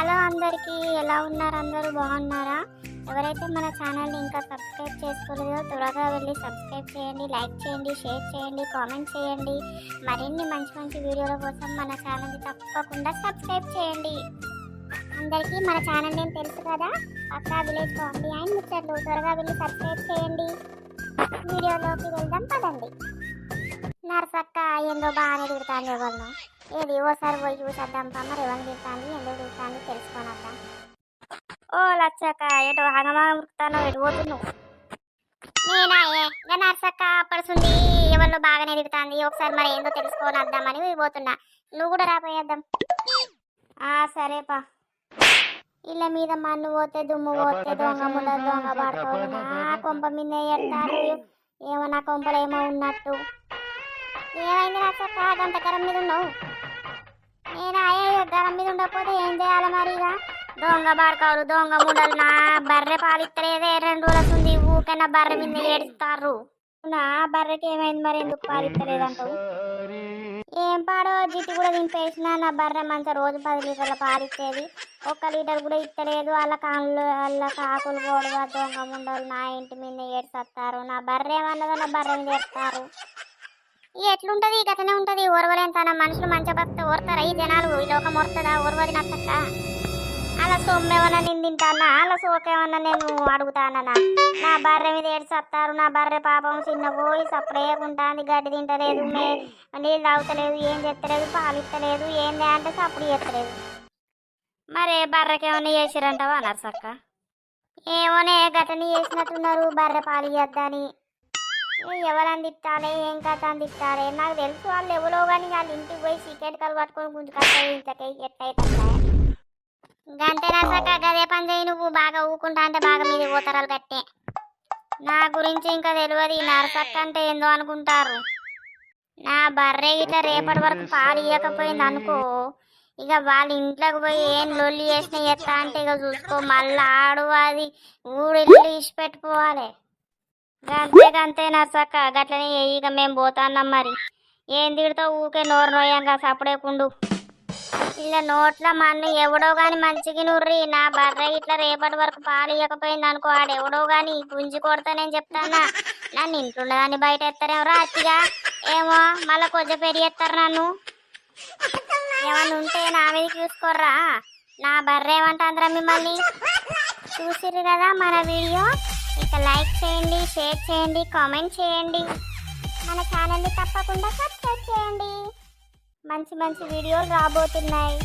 Hello అందరికీ ఎలా ఉన్నారు అందరూ? బాగున్నారా? ఎవరైతే మన ఛానల్ని ఇంకా సబ్స్క్రైబ్ చేసుకోలేదో త్వరగా వెళ్ళి సబ్స్క్రైబ్ చేయండి లైక్ చేయండి షేర్ చేయండి కామెంట్ చేయండి. మరిన్ని మంచి మంచి వీడియోల కోసం మన ఛానల్ని తప్పకుండా సబ్స్క్రైబ్ చేయండి. అందరికీ మన ఛానల్ నేమ్ తెలుసు కదా? అక్క విలేజ్ కామెడీ అండ్ ముచ్చట్లు త్వరగా వెళ్ళి సబ్స్క్రైబ్ చేయండి. వీడియోలోకి వెళ్దాం పదండి. నర్సక్క ఏందో బాగానే తిడతాను ఎవరినో. ఏది ఓసారి పోయి చూసేద్దాం మరి ఎవరిని తిడతాంది ఎందుకు తెలుసుకొని తెలుసుకొనొద్దాం? ఓ లచ్చక్క ఎటు హగమాగం ఉరుకుతానో ఎటు పోతున్నావు? నేనా ఇంకా నర్సక్క పడుతుంది ఎవరిలో బాగానే తిరుగుతుంది ఒకసారి మరి ఏందో తెలుసుకొని వద్దామని పోతున్నా. నువ్వు కూడా రాపోయేద్దాం ఆ సరేపా ఇళ్ళ మీద మన్ను పోతే దుమ్ము పోతే దొంగ ముళ్ళ దొంగ పడుతుంది నా కొంప మీద ఎడతారు ఏమో నా కొంపలు ఏమో ఉన్నట్టు. ఏమైంది నా చక్క గంట మీద ఉన్నావు? గరం మీద ఉండకపోతే ఏం చేయాలి మరి ఇక దొంగ బాడకావులు దొంగ ముండలు నా బర్రె పాలిత్తలేదే రెండు రోజులు ఊకే నా బర్రె మీద ఏడుస్తారు. నా బర్రెకి ఏమైంది మరి ఎందుకు పాలిత్తలేదంటావు? ఏం పాడో జిట్టు కూడా దింపేసిన నా బర్రె మంచిగా రోజు పది లీటర్ల పాలిచ్చేది. ఒక్క లీటర్ కూడా ఇస్తలేదు వాళ్ళ కాళ్ళు వాళ్ళ కాకులు పోడుగా దొంగ ముండలు నా ఇంటి మీద ఏడుస్తారు. నా బర్రె ఏమన్నదో నా బర్రె మీద ఏడుస్తారు. ఈ ఎట్లుంటది? గతనే ఉంటది. ఓర్వలేని తన. మనుషులు మంచి భర్త ఓర్తారా? ఈ జనాలు. ఈ లోకం ఓర్తదా? ఓర్వది నచ్చక్క అలా సొమ్మేమన్నా నేను తింటానా? అలా సోకేమన్నా నేను అడుగుతానా? నా బర్రె మీద ఏడ్చేస్తారు నా బర్రె పాపం చిన్న పోయి సప్పుడేయకుంటాంది గడ్డి తింటలేదు. మే నీళ్ళు తాగుతలేదు. ఏం చేస్తలేదు? పాలు ఇస్తలేదు. ఏంది అంటే సప్పుడు చేస్తలేదు. మరి బర్రెకి చేసిరంటావా అన్నారు సక్క ఏమోనే గతని చేసినట్టున్నారు. బర్రె పాలు ఇవ్వద్దని ఎవరు అందిస్తారే ఏం కథ అందిస్తారే నాకు తెలుసు వాళ్ళు ఎవరో కానీ వాళ్ళు ఇంటికి పోయి సీకెట్ కలు పట్టుకొని గుంజుకొస్తాయి ఇంతకై ఎట్టయితే గంటే నర్సక్క గదే పని చేయి నువ్వు. బాగా ఊకుంటా అంటే బాగా మీద పోతారాలు కట్టే. నా గురించి ఇంకా తెలియదు ఈ నర్సక్క అంటే ఏందో అనుకుంటారు. నా బర్రె ఇట్లా రేపటి వరకు పాలు ఇవ్వకపోయింది అనుకో. ఇక వాళ్ళ ఇంట్లోకి పోయి ఏం లొల్లి చేసిన ఎత్తా అంటే ఇక చూసుకో. మళ్ళీ ఆడు అది ఊడిల్లు ఇసి పెట్టుకోవాలి గంతే గంతే నర్సక్క గట్లనే ఇక మేము పోతాన్నాం మరి. ఏం తిడతావు? ఊకే నోరు నోయంగా సప్పుడేకుండు ఇలా నోట్ల మన్ను ఎవడో గాని మంచిగా నుర్రి. నా బర్రె ఇట్లా రేపటి వరకు పాలు ఇవ్వకపోయింది అనుకో ఆడెవడో ఎవడో గాని గుంజి కొడతానని చెప్తానా నన్ను ఇంట్లో దాన్ని బయట ఎత్తారేమో అతిగా? ఏమో మళ్ళా కొంచెం పెరిగేస్తారు నన్ను. ఏమన్నా ఉంటే నా మీద చూసుకోర్రా. నా బర్రె ఏమంటాందిరా మిమ్మల్ని? చూసిర్రు కదా మన వీడియో? ఇక లైక్ చేయండి షేర్ చేయండి కామెంట్ చేయండి. మన ఛానల్ని తప్పకుండా సబ్స్క్రైబ్ చేయండి. మంచి మంచి వీడియోలు రాబోతున్నాయి.